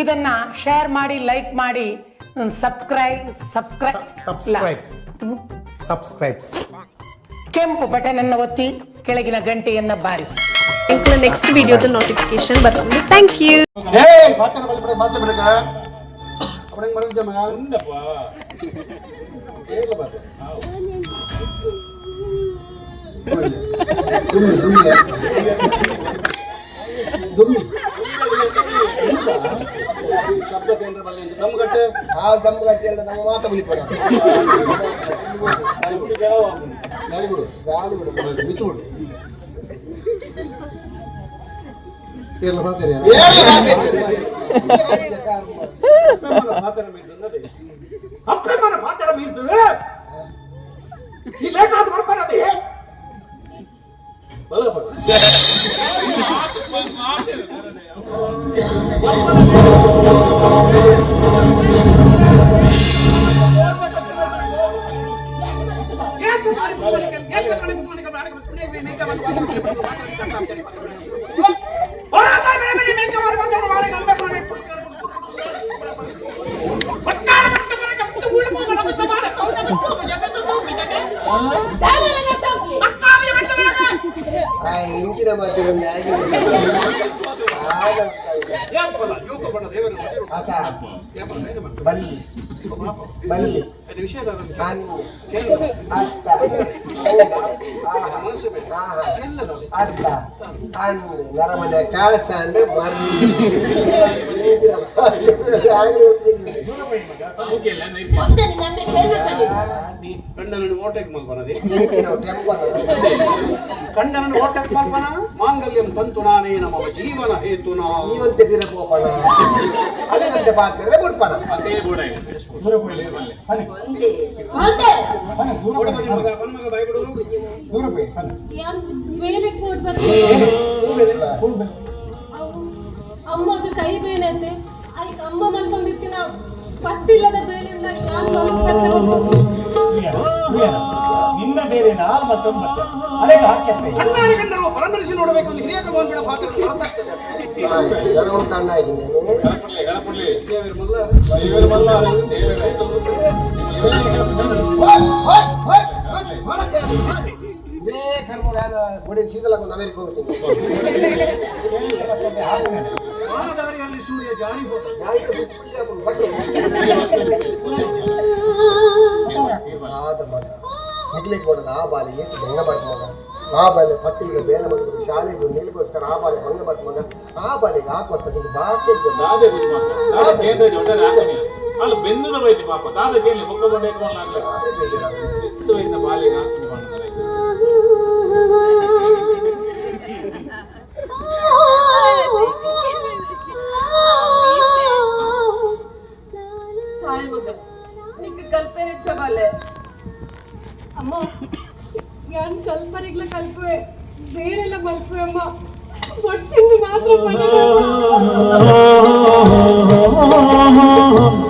ಇದನ್ನ ಶೇರ್ ಮಾಡಿ ಲೈಕ್ ಮಾಡಿ ಸಬ್ಸ್ಕ್ರೈಬ್ ಸಬ್ಸ್ಕ್ರೈಬ್ ಸಬ್ಸ್ಕ್ರೈಬ್ ಸಬ್ಸ್ಕ್ರೈಬ್ಸ್ ಕೆಂಪು ಬಟನ್ ಅನ್ನು ಒತ್ತಿ ಕೆಳಗಿನ ಗಂಟೆಯನ್ನ ಬಾರಿಸಿ. ಇಂಕ್ಲ ನೆಕ್ಸ್ಟ್ ವಿಡಿಯೋದ ನೋಟಿಫಿಕೇಶನ್ ಬರ್ತದೆ. ಥ್ಯಾಂಕ್ ಯು ದುಮ್ಮಿ దమ్ము కట్టే ఆ దమ్ము కట్టి దమ్మ మాత కులిపోయా నలుగుడు గాలుగుడు మితుడు ఏళ్ళ మాతరే అప్పుడే మన పాత్ర మీరు ఈ లేఖ Ay, hindi na matulog ಈ ಲೇಖಾದ ಬರ್ಬಾರದೆ ಬಲ ಬಲ ಆ ಇಂಕಿನ ಮಾತಿನ ಮ್ಯಾಗಿ ಏಪ್ಪಲ್ಲ ಜೋಕ ಬಣ್ಣ ದೇವರ ಆತ ಏಪ್ಪಲ್ಲ ಏನು ಮಾಡ್ತಾರೆ ಬಲ್ಲಿ ಬಲ್ಲಿ ಅದು ವಿಷಯ ಅಲ್ಲ ಅದನ್ನು ಕಣ್ಣು ಕೇಳು ಹಸ್ತ ಆಹ, ಮನಸ್ಸು ಬೇಡ ಆಹ, ಎಲ್ಲದಲ್ಲಿ ಅರ್ಧ ಹಣ್ಣು ನರಮನೆ ಕ್ಯಾಳ್ಸಂಡ್ ಮರ್ರಿ ಇಂಕಿನ ಮಾತಿನ ಮ್ಯಾಗಿ ಕಣ್ಣನನ್ನು ಓಟಕ್ಕೆ ಮಲ್ಪನದೆ ಇಂಕಿನ ಟೆಂಪಲ್ ಕಣ್ಣನನ್ನು ಓಟಕ್ಕೆ ಮಲ್ಪನ ಮಾಂಗಲ್ಯಂ ನೀವಂತೆ ತಿರಪೋಪಣ ಅಲ್ಲಿಗಂತೆ ಪಾತ್ರೆ ಬಿಡ್ಪಣ ಅಮ್ಮಗ ಕೈ ಬೇನೆ ಅಂತೆ ಅದಕ್ಕೆ ಅಮ್ಮ ಮಲ್ಕೊಂಡಿರ್ತೀನಿ ಪತ್ತಿಲ್ಲದ ಬೇರೆಯಿಂದ ಯಾರು ನಿನ್ನ ಬೇರೆ ಮತ್ತೊಂದು ಮತ್ತೆ ಅಲೆಗ ಕಣ್ಣಾರೆ ಕಂಡರು ಪರಮರಿಸಿ ನೋಡಬೇಕು ಅಂತ ಹಿರಿಯ ತಗೊಂಡ್ಬಿಡ ಪಾತ್ರ ದೇವರ ಇದೇ ಗುಡಿ ಅಮೆರಿಕ ಹೋಗ್ತೀನಿ. ಸೂರ್ಯ ಜಾರಿ ಹೋದ ನಿಗ್ಲಿಕ್ಕೆ ಕೊಡದ ಆ ಬಾಲಿ ಏತು ಭಂಗ ಬರ್ತ ಮಗ ಆ ಬಾಲೆ ಪಟ್ಟಿಗೆ ಬೇಲೆ ಮಗ ಶಾಲೆಗೆ ನಿಲ್ಲಿಗೋಸ್ಕರ ಆ ಬಾಲೆ ಭಂಗ ಬರ್ತ ಮಗ ಆ ಬಾಲಿಗೆ ಹಾಕುವಂತ ಭಾಷೆ ದಾದೆ ಕುಸುಮ ದಾದೆ ಕೇಂದ್ರ ಜೊತೆ ಹಾಕನಿ ಅಲ್ಲಿ ಬೆನ್ನದ ಬೈತಿ ಪಾಪ ದಾದೆ ಕೇಳಿ ಬೊಕ್ಕ ಬಂಡೆ ಇಟ್ಕೊಂಡು ಆಗ್ಲಿ ಬೆನ್ನದ ಬೈತ ಬಾಲಿಗೆ ಹಾಕಿ ಮಾಡ್ತಾರೆ ತಾಯಿ ಮಗ ನಿಂಗೆ ಕಲ್ಪನೆ ಚಬಾಲೆ ಅಮ್ಮ ಯಾನ್ ಕಲ್ಪನೆಗ್ಲ ಕಲ್ಪುವೆ ಬೇರೆಲ್ಲ ಮಲ್ಪುವೆ ಅಮ್ಮ. ಒಚ್ಚಿಂದು ಮಾತ್ರ